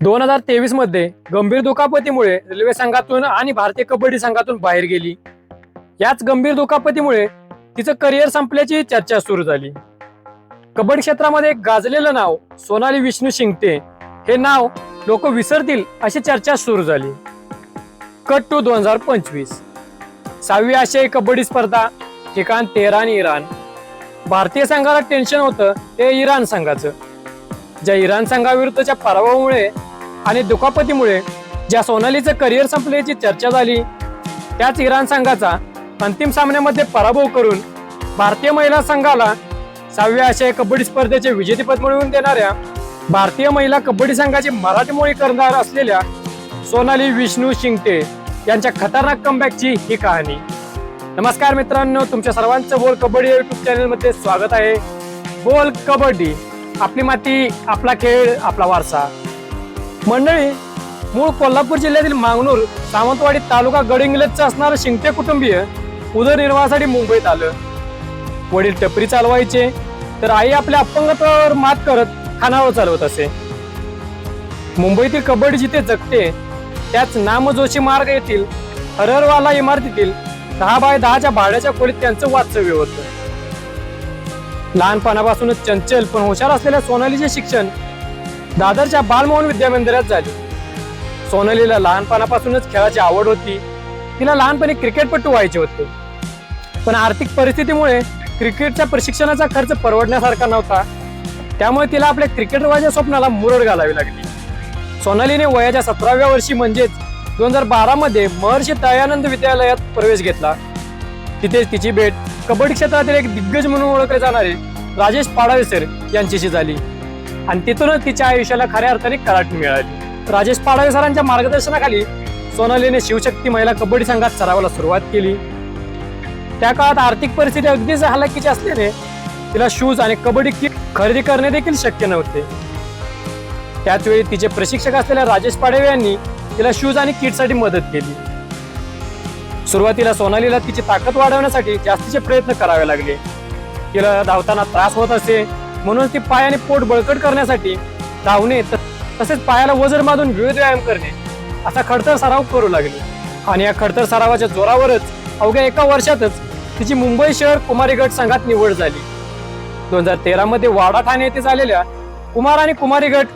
दोन हजार तेवीसमध्ये गंभीर दुखापतीमुळे रेल्वे संघातून आणि भारतीय कबड्डी संघातून बाहेर गेली. याच गंभीर दुखापतीमुळे तिचं करिअर संपल्याची चर्चा सुरू झाली. कबड्डी क्षेत्रामध्ये गाजलेलं नाव सोनाली विष्णू शिंगते हे नाव लोक विसरतील अशी चर्चा सुरू झाली. कट टू दोन हजार पंचवीस. सहावी आशियाई कबड्डी स्पर्धा ठिकाण तेहरान इराण. भारतीय संघाला टेन्शन होतं ते इराण संघाचं. ज्या इराण संघाविरुद्धच्या पराभवामुळे आणि दुखापतीमुळे ज्या सोनालीचं करिअर संपल्याची चर्चा झाली त्याच इराण संघाचा अंतिम सामन्यामध्ये पराभव करून भारतीय महिला संघाला सहाव्या आशियाई कबड्डी स्पर्धेचे विजेतेपद मिळवून देणाऱ्या भारतीय महिला कबड्डी संघाची मराठीमोळी करणार असलेल्या सोनाली विष्णू शिंगटे यांच्या खतरनाक कमबॅकची ही कहाणी. नमस्कार मित्रांनो तुमच्या सर्वांचं बोल कबड्डी युट्यूब चॅनलमध्ये स्वागत आहे. बोल कबड्डी आपली माती आपला खेळ आपला वारसा. मंडळी मूळ कोल्हापूर जिल्ह्यातील मागणूर सावंतवाडी तालुका गडिंग्लजचं असणारं शिंगटे कुटुंबीय उदरनिर्वाहासाठी मुंबईत आलं. वडील टपरी चालवायचे तर आई आपल्या अपंगत्वावर मात करत खानावर चालवत असे. मुंबईतील कबड्डी जिथे जगते त्याच नामजोशी मार्ग येथील हररवाला इमारतीतील दहा बाय दहाच्या भाड्याच्या खोलीत त्यांचं वास्तव्य होतं. लहानपणापासूनच चंचल पण हुशार असलेल्या सोनालीचे शिक्षण दादरच्या बालमोहन विद्यामंदिरात झाले. सोनालीला लहानपणापासूनच खेळाची आवड होती. तिला लहानपणी क्रिकेटपटू व्हायचे होते. पण आर्थिक परिस्थितीमुळे क्रिकेटच्या प्रशिक्षणाचा खर्च परवडण्यासारखा नव्हता. त्यामुळे तिला आपल्या क्रिकेटरवाच्या स्वप्नाला मुरड घालावी लागली. सोनालीने वयाच्या सतराव्या वर्षी म्हणजेच दोन हजार बारामध्ये महर्षी दयानंद विद्यालयात प्रवेश घेतला. तिथे तिची भेट कबड्डी क्षेत्रातील एक दिग्गज म्हणून ओळखले जाणारे राजेश पाडावेसर यांच्याशी झाली. आणि तिथूनच तिच्या आयुष्याला खऱ्या अर्थाने कराटी मिळाली. राजेश पाडवे सरांच्या मार्गदर्शनाखाली सोनालीने शिवशक्ती महिला कबड्डी संघात सरावाला सुरुवात केली. त्या काळात आर्थिक परिस्थिती अगदीच हलाखीची असल्याने तिला शूज आणि कबड्डी किट खरेदी करणे देखील शक्य नव्हते. त्याच वेळी तिचे प्रशिक्षक असलेल्या राजेश पाडवे यांनी तिला शूज आणि किटसाठी मदत केली. सुरुवातीला सोनालीला तिची ताकद वाढवण्यासाठी जास्तीचे प्रयत्न करावे लागले. तिला धावताना त्रास होत असे म्हणून ती पाय आणि पोट बळकट करण्यासाठी धावणे त- तसेच पायाला वजन बांधून विविध व्यायाम करणे असा खडतर सराव करू लागली. आणि या खडतर सरावाच्या जोरावरच अवघ्या एका वर्षातच तिची मुंबई शहर कुमारीगट संघात निवड झाली. दोन हजार तेरा मध्ये वाडा ठाणे येथे झालेल्या कुमार आणि कुमारीगट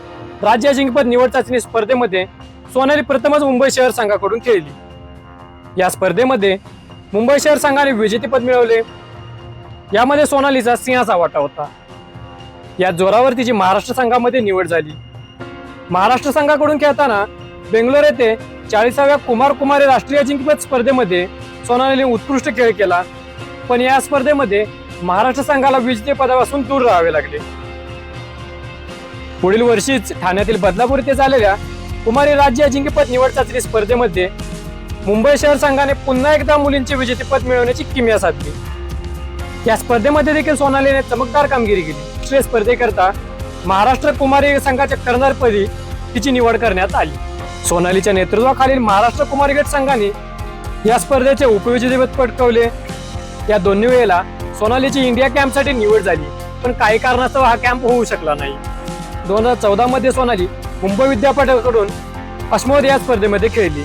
राज्य अजिंक्यपद निवड चाचणी स्पर्धेमध्ये सोनाली प्रथमच मुंबई शहर संघाकडून खेळली. या स्पर्धेमध्ये मुंबई शहर संघाने विजेतेपद मिळवले. यामध्ये सोनालीचा सिंहाचा वाटा होता. या जोरावर तिची महाराष्ट्र संघामध्ये निवड झाली. महाराष्ट्र संघाकडून खेळताना बेंगलोर येथे चाळीसाव्या कुमार कुमारी राष्ट्रीय अजिंक्यपद स्पर्धेमध्ये सोनालीने उत्कृष्ट खेळ केला. पण या स्पर्धेमध्ये महाराष्ट्र संघाला विजेतेपदापासून दूर राहावे लागले. पुढील वर्षीच ठाण्यातील बदलापूर येथे झालेल्या कुमारी राज्य अजिंक्यपद निवड चाचणी स्पर्धेमध्ये मुंबई शहर संघाने पुन्हा एकदा मुलींचे विजेतेपद मिळवण्याची किमया साधली. या स्पर्धेमध्ये देखील सोनालीने चमकदार कामगिरी केली. राष्ट्रीय स्पर्धेकरता महाराष्ट्र कुमारी संघाच्या कर्णधारपदी तिची निवड करण्यात आली. सोनालीच्या नेतृत्वाखालील महाराष्ट्र कुमारी गट संघाने या स्पर्धेचे उपविजेतेपद पटकवले. या दोन्ही वेळेला सोनालीची इंडिया कॅम्पसाठी निवड झाली पण काही कारणास्तव हा कॅम्प होऊ शकला नाही. दोन हजार चौदा मध्ये सोनाली मुंबई विद्यापीठाकडून अश्मोद या स्पर्धेमध्ये खेळली.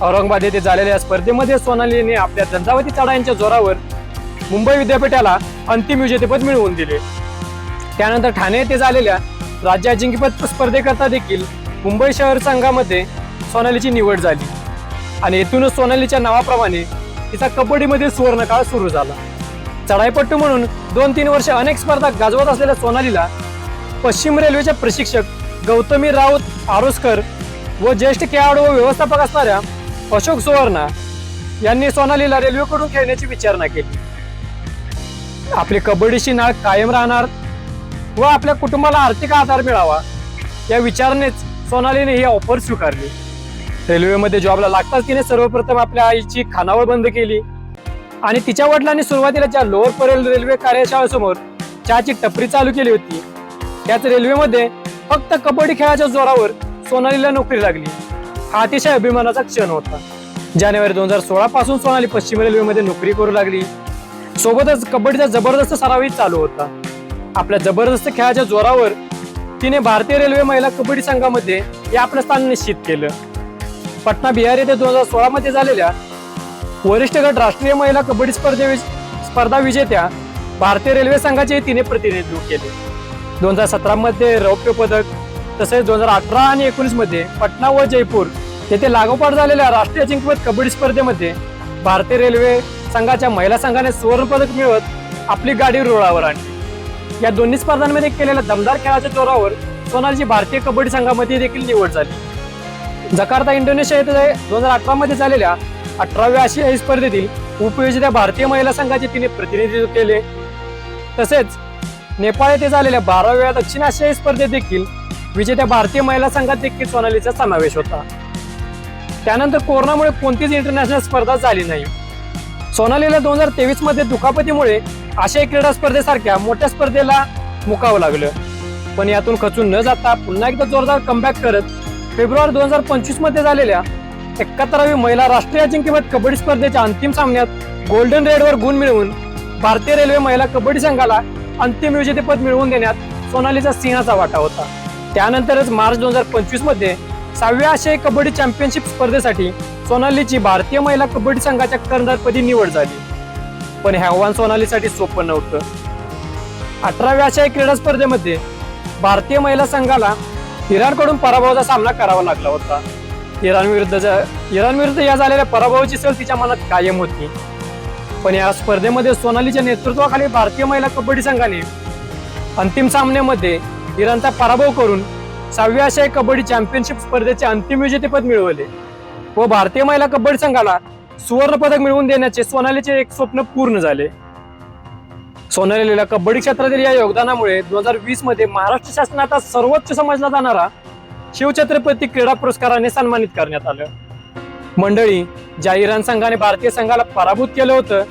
औरंगाबाद येथे झालेल्या या स्पर्धेमध्ये सोनालीने आपल्या झंझावती चढायांच्या जोरावर मुंबई विद्यापीठाला अंतिम विजेतेपद मिळवून दिले. त्यानंतर ठाणे येथे झालेल्या राज्य अजिंक्यपद स्पर्धेकरता देखील मुंबई शहर संघामध्ये सोनालीची निवड झाली. आणि येथूनच सोनालीच्या नावाप्रमाणे तिचा कबड्डीमध्ये सुवर्णकाळ सुरू झाला. चढाईपट्टू म्हणून दोन तीन वर्ष अनेक स्पर्धा गाजवत असलेल्या सोनालीला पश्चिम रेल्वेचे प्रशिक्षक गौतमी राऊत आरोस्कर व ज्येष्ठ खेळाडू व व्यवस्थापक असणाऱ्या अशोक सुवर्णा यांनी सोनालीला रेल्वेकडून खेळण्याची विचारणा केली. आपली कबड्डीची नाळ कायम राहणार व आपल्या कुटुंबाला आर्थिक आधार मिळावा. या विचारानेच सोनालीने ही ऑफर स्वीकारली. रेल्वेमध्ये जॉबला लागताच तिने सर्वप्रथम आपल्या आईची खानावळ बंद केली. आणि तिच्या वडिलांनी सुरुवातीला ज्या लोअर परेल रेल्वे कार्यशाळेसमोर चहाची टपरी चालू केली होती त्याच रेल्वेमध्ये फक्त कबड्डी खेळाच्या जोरावर सोनालीला नोकरी लागली. हा अतिशय अभिमानाचा क्षण होता. जानेवारी दोन हजार सोळा पासून सोनाली पश्चिम रेल्वेमध्ये नोकरी करू लागली. सोबतच कबड्डीचा जबरदस्त सरावही चालू होता. आपल्या जबरदस्त खेळाच्या जोरावर तिने भारतीय रेल्वे महिला कबड्डी संघामध्ये हे आपलं स्थान निश्चित केलं. पटना बिहार येथे दोन हजार सोळामध्ये झालेल्या वरिष्ठ गट राष्ट्रीय महिला कबड्डी स्पर्धे स्पर्धा विजेत्या भारतीय रेल्वे संघाचे तिने प्रतिनिधित्व केले. दोन हजार सतरामध्ये रौप्य पदक तसेच दोन हजार अठरा आणि एकोणीसमध्ये पटना व जयपूर येथे लागोपाठ झालेल्या राष्ट्रीय अजिंक्यपद कबड्डी स्पर्धेमध्ये भारतीय रेल्वे संघाच्या महिला संघाने सुवर्ण पदक मिळवत आपली गाडी रुळावर आणली. या दोन्ही स्पर्धांमध्ये केलेल्या दमदार खेळाच्या जोरावर सोनालीची भारतीय कबड्डी संघामध्ये देखील निवड झाली. जकार्ता इंडोनेशिया येथे दोन हजार अठरा मध्ये झालेल्या अठराव्या आशियाई स्पर्धेतील उपयोजित भारतीय महिला संघाचे तिने प्रतिनिधित्व केले. तसेच नेपाळ येथे झालेल्या बाराव्या दक्षिण आशियाई स्पर्धेत देखील विजेत्या भारतीय महिला संघात देखील सोनालीचा समावेश होता. त्यानंतर कोरोनामुळे कोणतीच इंटरनॅशनल स्पर्धा झाली नाही. सोनालीला दोन हजार तेवीसमध्ये दुखापतीमुळे आशियाई क्रीडा स्पर्धेसारख्या मोठ्या स्पर्धेला मुकावं लागलं. पण यातून खचून न जाता पुन्हा एकदा जोरदार कमबॅक करत फेब्रुवारी दोन हजार पंचवीसमध्ये झालेल्या एकाहत्तरावी महिला राष्ट्रीय अजिंक्यपद कबड्डी स्पर्धेच्या अंतिम सामन्यात गोल्डन रेडवर गुण मिळवून भारतीय रेल्वे महिला कबड्डी संघाला अंतिम विजेतेपद मिळवून देण्यात सोनालीचा सिंहाचा वाटा होता. त्यानंतरच मार्च दोन हजार पंचवीसमध्ये सहाव्या आशियाई कबड्डी चॅम्पियनशिप स्पर्धेसाठी सोनालीची भारतीय महिला कबड्डी संघाच्या कर्णधारपदी निवड झाली. पण हॅवान सोनालीसाठी सोपं नव्हतं. अठराव्या आशियाई क्रीडा स्पर्धेमध्ये भारतीय महिला संघाला इराणकडून पराभवाचा सामना करावा लागला होता. इराण विरुद्धच्या इराण विरुद्ध या झालेल्या पराभवाची सल तिच्या मनात कायम होती. पण या स्पर्धेमध्ये सोनालीच्या नेतृत्वाखाली भारतीय महिला कबड्डी संघाने अंतिम सामन्यामध्ये इराणचा पराभव करून सहाव्या आशियाई कबड्डी चॅम्पियनशिप स्पर्धेचे अंतिम विजेतेपद मिळवले व भारतीय महिला कबड्डी संघाला सुवर्ण पदक मिळवून देण्याचे सोनालीचे एक स्वप्न पूर्ण झाले. सोनालीला कबड्डी क्षेत्रातील या योगदानामुळे दोन हजार वीसमध्ये महाराष्ट्र शासनाचा सर्वोच्च समजला जाणारा शिवछत्रपती क्रीडा पुरस्काराने सन्मानित करण्यात आलं. मंडळी ज्या इराण संघाने भारतीय संघाला पराभूत केलं होतं.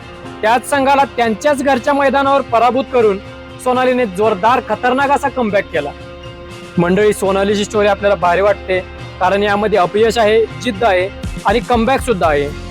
त्याच संघाला त्यांच्याच घरच्या मैदानावर पराभूत करून सोनालीने जोरदार खतरनाक असा कमबॅक केला. मंडळी सोनालीची स्टोरी आपल्याला भारी वाटते. कारण यामध्ये अपयश आहे जिद्द आहे आणि कमबॅक सुद्धा आहे.